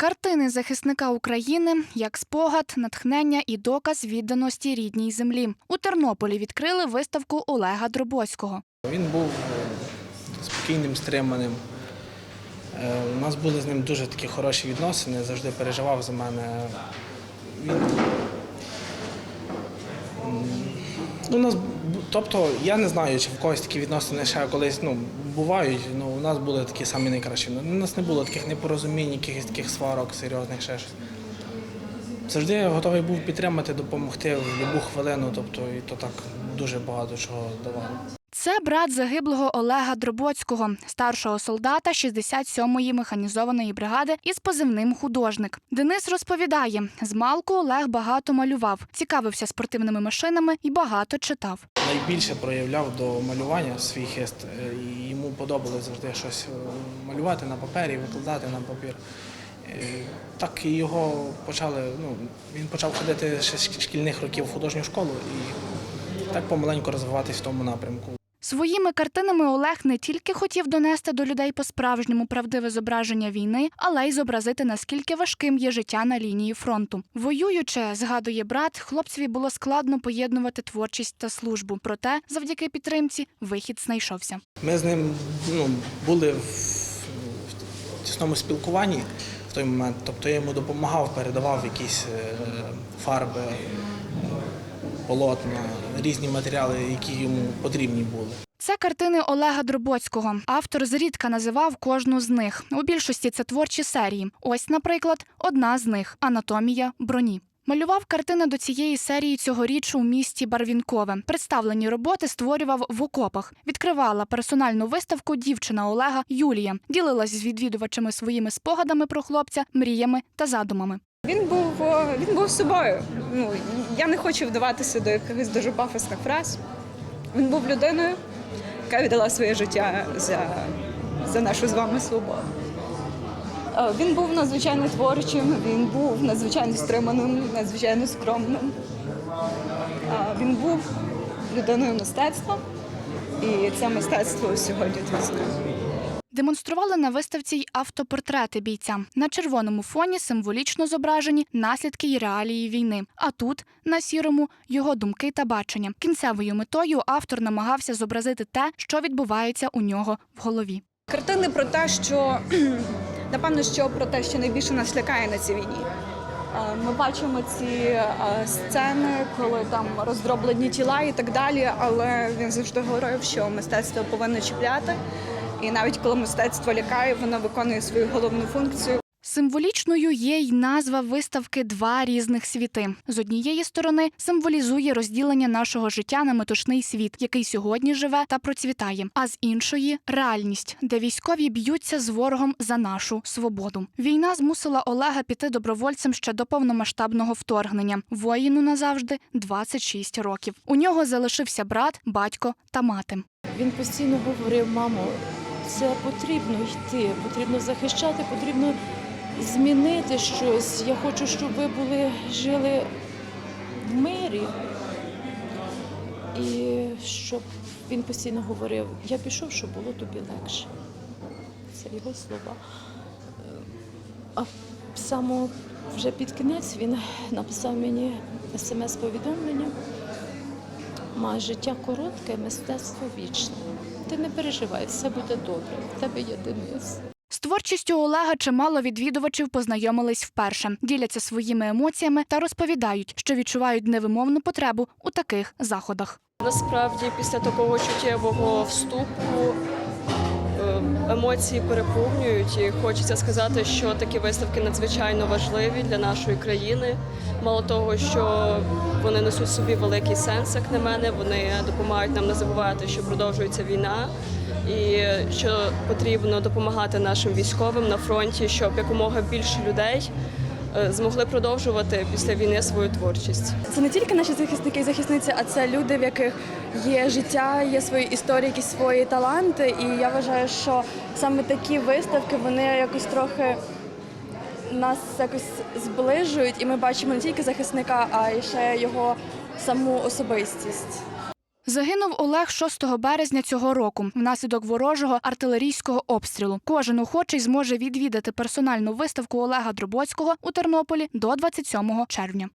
Картини захисника України як спогад, натхнення і доказ відданості рідній землі. У Тернополі відкрили виставку Олега Дробоцького. Він був е, спокійним, стриманим. Е, У нас були з ним дуже такі хороші відносини, завжди переживав за мене. Він... Ну, у нас, тобто, я не знаю, чи в когось такі відносини ще колись ну, бувають, ну, у нас були такі самі найкращі. У нас не було таких непорозумінь, якихось таких сварок серйозних, ще щось. Завжди я готовий був підтримати, допомогти в будь-яку хвилину, тобто, і то так дуже багато чого давало. Це брат загиблого Олега Дробоцького, старшого солдата 67-ї механізованої бригади із позивним художник. Денис розповідає, з малку Олег багато малював, цікавився спортивними машинами і багато читав. Найбільше проявляв до малювання свій хист. Е, І йому подобалося завжди щось е, малювати на папері, викладати на папір. Е, Так його почали. Ну, він почав ходити ще з шкільних років в художню школу і так помаленьку розвиватись в тому напрямку. Своїми картинами Олег не тільки хотів донести до людей по-справжньому правдиве зображення війни, але й зобразити наскільки важким є життя на лінії фронту. Воюючи, згадує брат, хлопцеві було складно поєднувати творчість та службу. Проте, завдяки підтримці, вихід знайшовся. Ми з ним ну, були в, тісному спілкуванні в той момент. Тобто я йому допомагав, передавав якісь е, фарби, полотна, різні матеріали, які йому потрібні були. Це картини Олега Дробоцького. Автор зрідка називав кожну з них. У більшості це творчі серії. Ось, наприклад, одна з них Анатомія броні. Малював картини до цієї серії цьогоріч у місті Барвінкове. Представлені роботи створював в окопах. Відкривала персональну виставку дівчина Олега Юлія. Ділилась з відвідувачами своїми спогадами про хлопця, мріями та задумами. Він був він був собою. Ну я не хочу вдаватися до якихось дуже пафосних фраз. Він був людиною, яка віддала своє життя за, за нашу з вами свободу. Е, Він був надзвичайно творчим, він був надзвичайно стриманим, надзвичайно скромним. Е, Він був людиною мистецтва, і це мистецтво сьогодні тут. Демонстрували на виставці й автопортрети бійця. На червоному фоні символічно зображені наслідки й реалії війни. А тут, на сірому, його думки та бачення. Кінцевою метою автор намагався зобразити те, що відбувається у нього в голові. Картини про те, що напевно, що про те, що найбільше нас лякає на цій війні. Е, Ми бачимо ці е, сцени, коли там роздроблені тіла і так далі. Але він завжди говорив, що мистецтво повинно чіпляти. І навіть коли мистецтво лякає, воно виконує свою головну функцію. Символічною є й назва виставки Два різних світи. З однієї сторони символізує розділення нашого життя на метушний світ, який сьогодні живе та процвітає. А з іншої реальність, де військові б'ються з ворогом за нашу свободу. Війна змусила Олега піти добровольцем ще до повномасштабного вторгнення. Воїну назавжди 26 років. У нього залишився брат, батько та мати. Він постійно говорив, мамо, це потрібно йти, потрібно захищати, потрібно змінити щось. Я хочу, щоб ви були жили в мирі. І щоб він постійно говорив, я пішов, щоб було тобі легше. Це його слова. А саме вже під кінець він написав мені смс-повідомлення. Має життя коротке, мистецтво вічне. Ти не переживай, все буде добре. В тебе є Денис. З творчістю Олега чимало відвідувачів познайомились вперше, діляться своїми емоціями та розповідають, що відчувають невимовну потребу у таких заходах. Насправді, після такого чуттєвого вступу емоції переповнюють, і хочеться сказати, що такі виставки надзвичайно важливі для нашої країни. Мало того, що вони несуть собі великий сенс, як на мене, вони допомагають нам не забувати, що продовжується війна. І що потрібно допомагати нашим військовим на фронті, щоб якомога більше людей змогли продовжувати після війни свою творчість. Це не тільки наші захисники і захисниці, а це люди, в яких є життя, є свої історії, якісь свої таланти. І я вважаю, що саме такі виставки вони якось трохи нас якось зближують, і ми бачимо не тільки захисника, а й ще його саму особистість. Загинув Олег 6 березня цього року внаслідок ворожого артилерійського обстрілу. Кожен охочий зможе відвідати персональну виставку Олега Дробоцького у Тернополі до 27 червня.